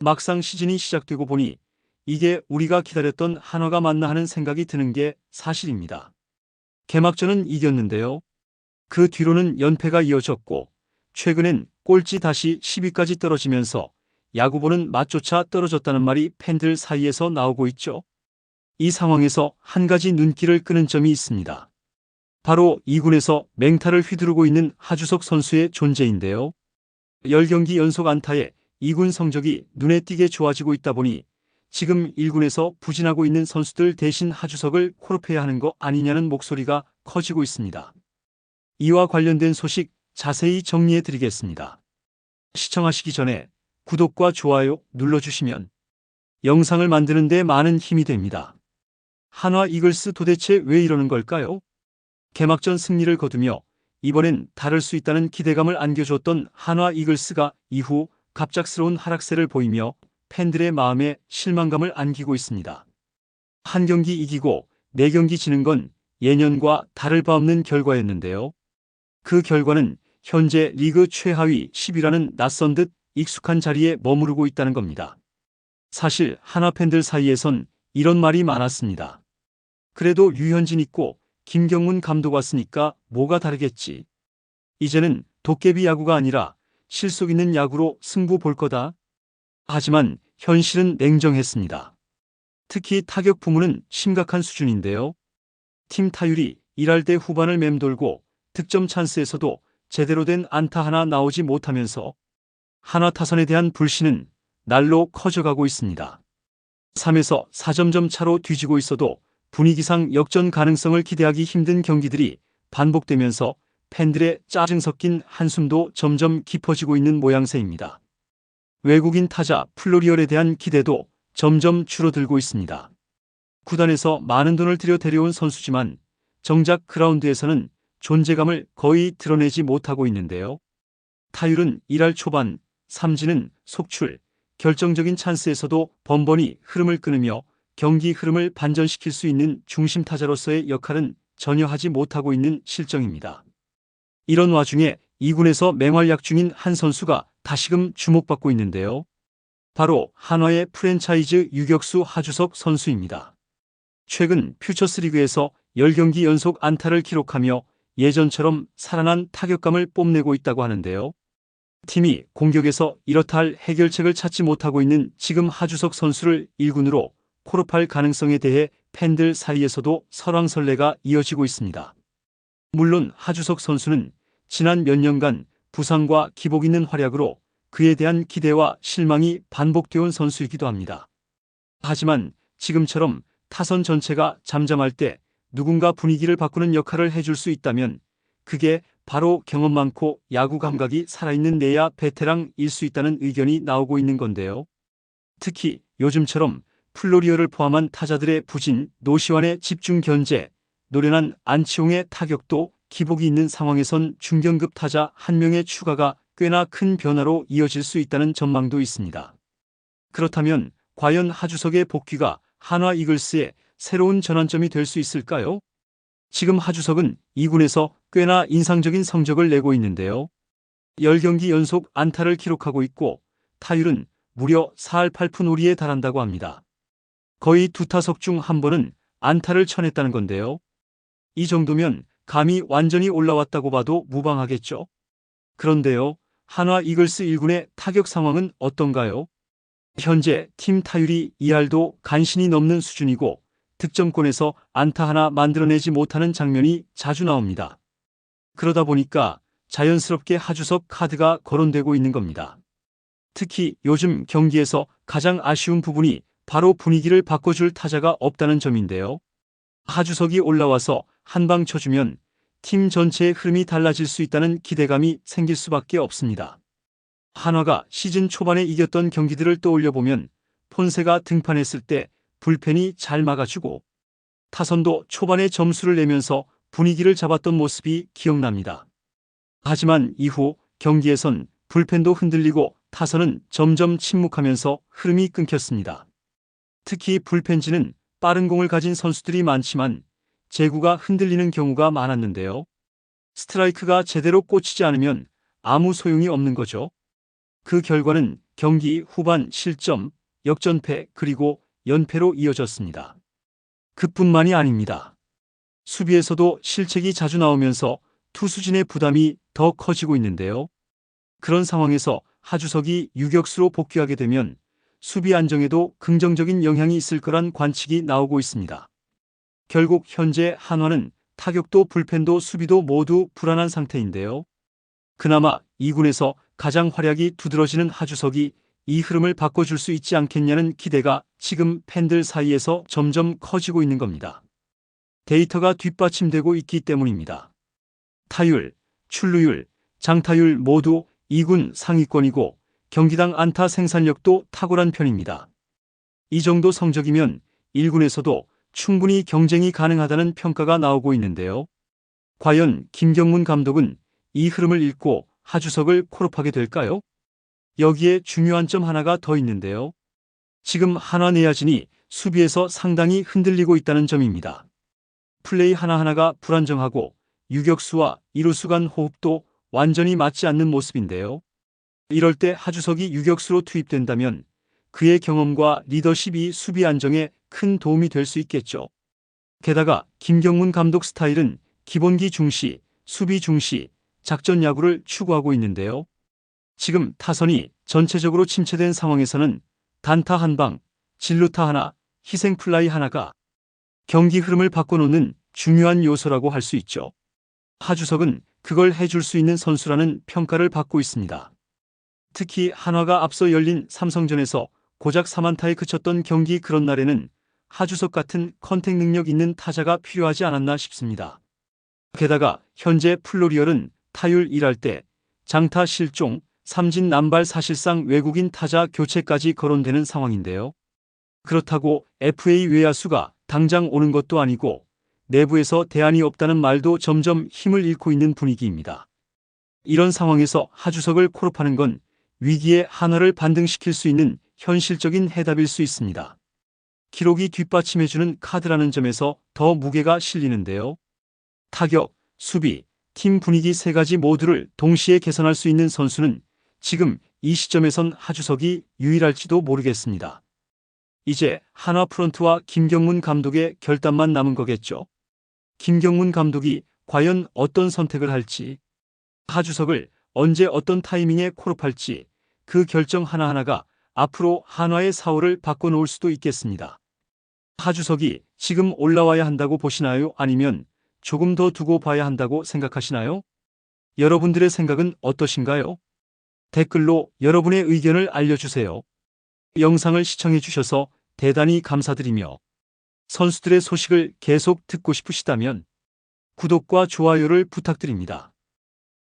막상 시즌이 시작되고 보니 이게 우리가 기다렸던 한화가 맞나 하는 생각이 드는 게 사실입니다. 개막전은 이겼는데요. 그 뒤로는 연패가 이어졌고 최근엔 꼴찌 다시 10위까지 떨어지면서 야구보는 맛조차 떨어졌다는 말이 팬들 사이에서 나오고 있죠. 이 상황에서 한 가지 눈길을 끄는 점이 있습니다. 바로 2군에서 맹타를 휘두르고 있는 하주석 선수의 존재인데요. 10경기 연속 안타에 2군 성적이 눈에 띄게 좋아지고 있다 보니 지금 1군에서 부진하고 있는 선수들 대신 하주석을 코르페야 하는 거 아니냐는 목소리가 커지고 있습니다. 이와 관련된 소식 자세히 정리해 드리겠습니다. 시청하시기 전에 구독과 좋아요 눌러주시면 영상을 만드는 데 많은 힘이 됩니다. 한화 이글스 도대체 왜 이러는 걸까요? 개막전 승리를 거두며 이번엔 다를 수 있다는 기대감을 안겨줬던 한화 이글스가 이후 갑작스러운 하락세를 보이며 팬들의 마음에 실망감을 안기고 있습니다. 한 경기 이기고 네 경기 지는 건 예년과 다를 바 없는 결과였는데요. 그 결과는 현재 리그 최하위 10위라는 낯선 듯 익숙한 자리에 머무르고 있다는 겁니다. 사실 한화 팬들 사이에선 이런 말이 많았습니다. 그래도 유현진 있고 김경문 감독 왔으니까 뭐가 다르겠지. 이제는 도깨비 야구가 아니라 실속 있는 야구로 승부 볼 거다. 하지만 현실은 냉정했습니다. 특히 타격 부문은 심각한 수준인데요. 팀 타율이 1할 때 후반을 맴돌고 득점 찬스에서도 제대로 된 안타 하나 나오지 못하면서 한화 타선에 대한 불신은 날로 커져가고 있습니다. 3에서 4점점 차로 뒤지고 있어도 분위기상 역전 가능성을 기대하기 힘든 경기들이 반복되면서 팬들의 짜증 섞인 한숨도 점점 깊어지고 있는 모양새입니다. 외국인 타자 플로리얼에 대한 기대도 점점 줄어들고 있습니다. 구단에서 많은 돈을 들여 데려온 선수지만 정작 그라운드에서는 존재감을 거의 드러내지 못하고 있는데요. 타율은 1할 초반, 삼진은 속출, 결정적인 찬스에서도 번번이 흐름을 끊으며 경기 흐름을 반전시킬 수 있는 중심 타자로서의 역할은 전혀 하지 못하고 있는 실정입니다. 이런 와중에 2군에서 맹활약 중인 한 선수가 다시금 주목받고 있는데요. 바로 한화의 프랜차이즈 유격수 하주석 선수입니다. 최근 퓨처스리그에서 10경기 연속 안타를 기록하며 예전처럼 살아난 타격감을 뽐내고 있다고 하는데요. 팀이 공격에서 이렇다 할 해결책을 찾지 못하고 있는 지금 하주석 선수를 1군으로 콜업할 가능성에 대해 팬들 사이에서도 설왕설래가 이어지고 있습니다. 물론 하주석 선수는 지난 몇 년간 부상과 기복 있는 활약으로 그에 대한 기대와 실망이 반복되어 온 선수이기도 합니다. 하지만 지금처럼 타선 전체가 잠잠할 때 누군가 분위기를 바꾸는 역할을 해줄 수 있다면 그게 바로 경험 많고 야구 감각이 살아있는 내야 베테랑일 수 있다는 의견이 나오고 있는 건데요. 특히 요즘처럼 플로리어를 포함한 타자들의 부진, 노시환의 집중 견제, 노련한 안치홍의 타격도 기복이 있는 상황에선 중견급 타자 한 명의 추가가 꽤나 큰 변화로 이어질 수 있다는 전망도 있습니다. 그렇다면 과연 하주석의 복귀가 한화 이글스의 새로운 전환점이 될 수 있을까요? 지금 하주석은 2군에서 꽤나 인상적인 성적을 내고 있는데요. 10경기 연속 안타를 기록하고 있고 타율은 무려 4할 8푼 5리에 달한다고 합니다. 거의 두 타석 중 한 번은 안타를 쳐냈다는 건데요. 이 정도면 감이 완전히 올라왔다고 봐도 무방하겠죠. 그런데요, 한화 이글스 1군의 타격 상황은 어떤가요? 현재 팀 타율이 2할도 간신히 넘는 수준이고 득점권에서 안타 하나 만들어내지 못하는 장면이 자주 나옵니다. 그러다 보니까 자연스럽게 하주석 카드가 거론되고 있는 겁니다. 특히 요즘 경기에서 가장 아쉬운 부분이 바로 분위기를 바꿔줄 타자가 없다는 점인데요. 하주석이 올라와서 한 방 쳐주면 팀 전체의 흐름이 달라질 수 있다는 기대감이 생길 수밖에 없습니다. 한화가 시즌 초반에 이겼던 경기들을 떠올려 보면 폰세가 등판했을 때 불펜이 잘 막아주고 타선도 초반에 점수를 내면서 분위기를 잡았던 모습이 기억납니다. 하지만 이후 경기에선 불펜도 흔들리고 타선은 점점 침묵하면서 흐름이 끊겼습니다. 특히 불펜지는 빠른 공을 가진 선수들이 많지만 제구가 흔들리는 경우가 많았는데요. 스트라이크가 제대로 꽂히지 않으면 아무 소용이 없는 거죠. 그 결과는 경기 후반 실점, 역전패 그리고 연패로 이어졌습니다. 그뿐만이 아닙니다. 수비에서도 실책이 자주 나오면서 투수진의 부담이 더 커지고 있는데요. 그런 상황에서 하주석이 유격수로 복귀하게 되면 수비 안정에도 긍정적인 영향이 있을 거란 관측이 나오고 있습니다. 결국 현재 한화는 타격도 불펜도 수비도 모두 불안한 상태인데요. 그나마 2군에서 가장 활약이 두드러지는 하주석이 이 흐름을 바꿔줄 수 있지 않겠냐는 기대가 지금 팬들 사이에서 점점 커지고 있는 겁니다. 데이터가 뒷받침되고 있기 때문입니다. 타율, 출루율, 장타율 모두 2군 상위권이고 경기당 안타 생산력도 탁월한 편입니다. 이 정도 성적이면 1군에서도 충분히 경쟁이 가능하다는 평가가 나오고 있는데요. 과연 김경문 감독은 이 흐름을 읽고 하주석을 콜업하게 될까요? 여기에 중요한 점 하나가 더 있는데요. 지금 한화 내야진이 수비에서 상당히 흔들리고 있다는 점입니다. 플레이 하나하나가 불안정하고 유격수와 이루수 간 호흡도 완전히 맞지 않는 모습인데요. 이럴 때 하주석이 유격수로 투입된다면 그의 경험과 리더십이 수비 안정에 큰 도움이 될 수 있겠죠. 게다가 김경문 감독 스타일은 기본기 중시, 수비 중시, 작전 야구를 추구하고 있는데요. 지금 타선이 전체적으로 침체된 상황에서는 단타 한 방, 진루타 하나, 희생 플라이 하나가 경기 흐름을 바꿔놓는 중요한 요소라고 할 수 있죠. 하주석은 그걸 해줄 수 있는 선수라는 평가를 받고 있습니다. 특히 한화가 앞서 열린 삼성전에서 고작 3안타에 그쳤던 경기 그런 날에는 하주석 같은 컨택 능력 있는 타자가 필요하지 않았나 싶습니다. 게다가 현재 플로리얼은 타율 1할 때 장타 실종, 삼진 남발 사실상 외국인 타자 교체까지 거론되는 상황인데요. 그렇다고 FA 외야수가 당장 오는 것도 아니고 내부에서 대안이 없다는 말도 점점 힘을 잃고 있는 분위기입니다. 이런 상황에서 하주석을 콜업하는 건 위기의 한화를 반등시킬 수 있는 현실적인 해답일 수 있습니다. 기록이 뒷받침해주는 카드라는 점에서 더 무게가 실리는데요. 타격, 수비, 팀 분위기 세 가지 모두를 동시에 개선할 수 있는 선수는 지금 이 시점에선 하주석이 유일할지도 모르겠습니다. 이제 한화 프런트와 김경문 감독의 결단만 남은 거겠죠. 김경문 감독이 과연 어떤 선택을 할지, 하주석을 언제 어떤 타이밍에 콜업할지 그 결정 하나하나가 앞으로 한화의 사활을 바꿔놓을 수도 있겠습니다. 하주석이 지금 올라와야 한다고 보시나요? 아니면 조금 더 두고 봐야 한다고 생각하시나요? 여러분들의 생각은 어떠신가요? 댓글로 여러분의 의견을 알려주세요. 영상을 시청해 주셔서 대단히 감사드리며 선수들의 소식을 계속 듣고 싶으시다면 구독과 좋아요를 부탁드립니다.